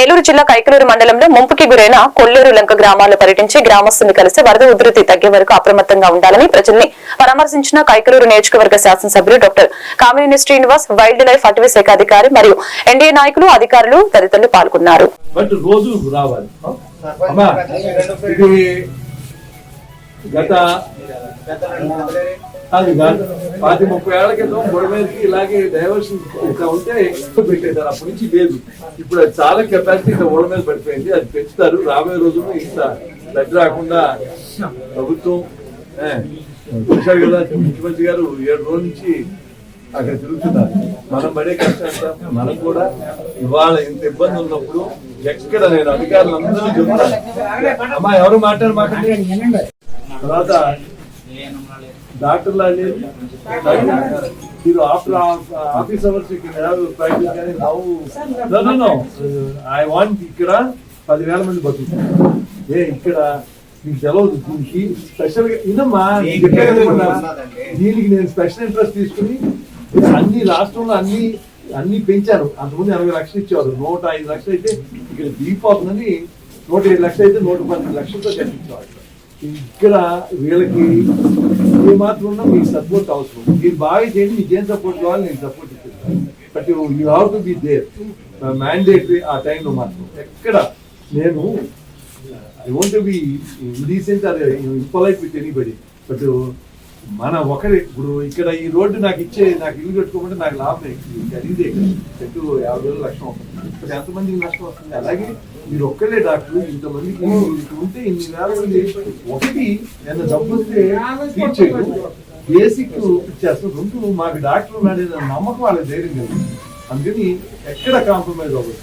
ఏలూరు జిల్లా కైకలూరు మండలంలో ముంపుకి గురైన కొల్లూరు లంక గ్రామాల్లో పర్యటించి గ్రామస్తుల్ని కలిసి వరద ఉధృతి తగ్గే వరకు అప్రమత్తంగా ఉండాలని ప్రజల్ని పరామర్శించిన కైకలూరు నియోజకవర్గ శాసనసభ్యులు doctor Kamineni Srinivas wildlife అటవీ శాఖ అధికారి మరియు ఎన్డీఏ నాయకులు అధికారులు తదితరులు పాల్గొన్నారు. గత అది కాదు. పాతి ముప్పై ఏళ్ళ క్రితం మీదకి ఇలాగే డైవర్షన్ ఇట్లా ఉంటే ఎక్కువ పెట్టేశారు. అప్పటి నుంచి లేదు. ఇప్పుడు అది చాలా కెపాసిటీ ఇక్కడ ఓడ మీద పడిపోయింది. అది పెంచుతారు. రాబోయే రోజుల్లో ఇంత దగ్గర రాకుండా ప్రభుత్వం చూశారు కదా ముఖ్యమంత్రి గారు ఏడు రోజుల నుంచి అక్కడ తిరుగుతున్నారు. మనం పడే కష్టం మనం కూడా ఇవాళ ఇంత ఇబ్బంది ఉన్నప్పుడు ఎక్కడ నేను అధికారులందరూ చెప్తాను అమ్మా ఎవరు మాట్లాడు మాట్లాడి తర్వాత డాక్టర్లు అనేది మీరు ఆఫ్టర్ ఆఫీస్ అవర్స్ ఇక్కడ ప్రాక్టీస్ కానీ నవ్వు ఐ వాంట్ ఇక్కడ పదివేల మంది బతుకుతున్నారు. ఏ ఇక్కడ మీకు తెలవదు. దీనికి స్పెషల్గా ఇదమ్మా దీనికి నేను స్పెషల్ ఇంట్రెస్ట్ తీసుకుని అన్ని రాష్ట్రంలో అన్ని అన్ని పెంచారు. అంతకుముందు ఎనభై లక్షలు ఇచ్చేవారు. నూట ఐదు లక్షలు అయితే ఇక్కడ దిగిపోతుందని నూట ఏడు లక్షలు అయితే నూట పన్నెండు లక్షలతో కట్టించేవారు. ఇక్కడ వీళ్ళకి ఏ మాత్రం ఉన్నా మీకు సపోర్ట్ అవసరం. మీరు బాగా చేయండి మీకు ఏం సపోర్ట్ కావాలి నేను సపోర్ట్ ఇస్తాను but you have to be there mandatory ఆ టైంలో మాత్రం. ఎక్కడ? నేను I want be indecent or impolite with anybody but మన ఒకరి ఇప్పుడు ఇక్కడ ఈ రోడ్డు నాకు ఇచ్చే నాకు ఇల్లు కట్టుకోమంటే నాకు లాభం ఖరీదే చెట్టు యాభై వేలు లక్షం అవుతుంది. ఇప్పుడు ఎంతమందికి నష్టం వస్తుంది? అలాగే మీరు ఒక్కలే డాక్టర్ ఇంతమందికి ఉంటే ఇన్ని వేల మంది ఒకటి నేను డబ్బు వస్తే తీర్చేయదు బేసిక్ ఇచ్చేస్తాం రెండు మాకు డాక్టర్ ఉన్నాడు నమ్మకం వాళ్ళ ధైర్యం కలిగింది అందుకని ఎక్కడ కాంప్రమైజ్ అవ్వదు